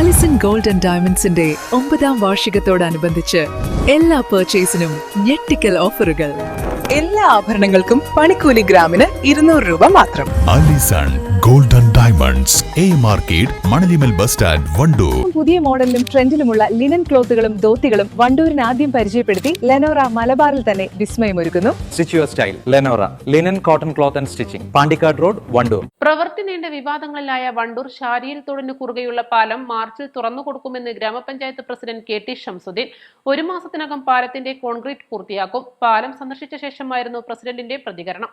Alison gold and ഡയമണ്ട്സിന്റെ ഒമ്പതാം വാർഷികത്തോടനുബന്ധിച്ച് എല്ലാ പർച്ചേസിനും ഞെട്ടിക്കൽ ഓഫറുകൾ എല്ലാ ആഭരണങ്ങൾക്കും പണിക്കൂലി ഗ്രാമിന് ഇരുന്നൂറ് രൂപ മാത്രം. Alison golden diamonds A market Manalimal bus stand Wandoor. പുതിയ മോഡലിലും ട്രെൻഡിലുമുള്ള ലിനൻ ക്ലോത്തുകളും ധോത്തികളും വണ്ടൂരിന് ആദ്യം പരിചയപ്പെടുത്തി ലെനോറ മലബാറിൽ തന്നെ വിസ്മയമൊരുക്കുന്നു. Stitch your style Lenora linen cotton cloth and stitching Pandikkad road Wandoor പ്രവൃത്തി നീണ്ട വിവാദങ്ങളിലായ വണ്ടൂർ ശാരിയിൽ തോടിന് കുറുകെയുള്ള പാലം മാർച്ചിൽ തുറന്നു കൊടുക്കുമെന്ന് ഗ്രാമപഞ്ചായത്ത് പ്രസിഡന്റ് കെ ടി ഷംസുദ്ദീൻ ഒരു മാസത്തിനകം പാലത്തിന്റെ കോൺക്രീറ്റ് പൂർത്തിയാക്കും. പാലം സന്ദർശിച്ച ശേഷമായിരുന്നു പ്രസിഡന്റിന്റെ പ്രതികരണം.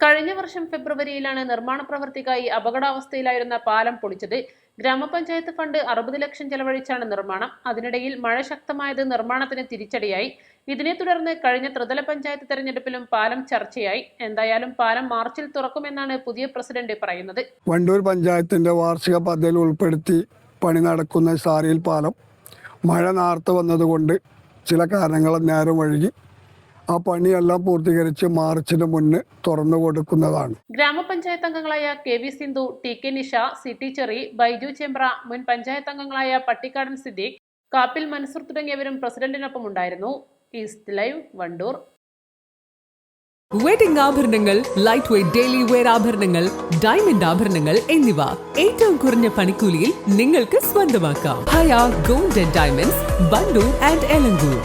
കഴിഞ്ഞ വർഷം ഫെബ്രുവരിയിലാണ് നിർമ്മാണ പ്രവൃത്തിക്കായി അപകടാവസ്ഥയിലായിരുന്ന പാലം പൊളിച്ചത്. ഗ്രാമപഞ്ചായത്ത് ഫണ്ട് അറുപത് ലക്ഷം ചെലവഴിച്ചാണ് നിർമ്മാണം. അതിനിടയിൽ മഴ ശക്തമായത് നിർമ്മാണത്തിന് തിരിച്ചടിയായി. ഇതിനെ തുടർന്ന് കഴിഞ്ഞ ത്രിതല പഞ്ചായത്ത് തെരഞ്ഞെടുപ്പിലും പാലം ചർച്ചയായി. എന്തായാലും പാലം മാർച്ചിൽ തുറക്കുമെന്നാണ് പുതിയ പ്രസിഡന്റ് പറയുന്നത്. വണ്ടൂർ പഞ്ചായത്തിന്റെ വാർഷിക പദ്ധതിയിൽ ഉൾപ്പെടുത്തി പണി നടക്കുന്ന സാരിയിൽ പാലം മഴ നാർത്ത് വന്നതുകൊണ്ട് ചില കാരണങ്ങൾ നേരം വഴുകി ആ പണിയെല്ലാം പൂർത്തീകരിച്ച് മാർച്ചിന് മുന്നേ തുറന്നു കൊടുക്കുന്നതാണ്. ഗ്രാമപഞ്ചായത്ത് അംഗങ്ങളായ K V Sindhu T K Nisha C T Cherry Baiju Chembra മുൻ പഞ്ചായത്ത് അംഗങ്ങളായ പട്ടിക്കാടൻ സിദ്ദീഖ് കാപ്പിൽ മൻസൂർ തുടങ്ങിയവരും പ്രസിഡന്റിനൊപ്പം ഉണ്ടായിരുന്നു. East live Wandoor. വെഡിംഗ് ആഭരണങ്ങൾ ലൈറ്റ് വെയ്റ്റ് ഡെയിലി വെയർ ആഭരണങ്ങൾ ഡയമണ്ട് ആഭരണങ്ങൾ എന്നിവ ഏറ്റവും കുറഞ്ഞ പണിക്കൂലിയിൽ നിങ്ങൾക്ക് സ്വന്തമാക്കാം. Haya gold and diamonds Wandoor and Elankur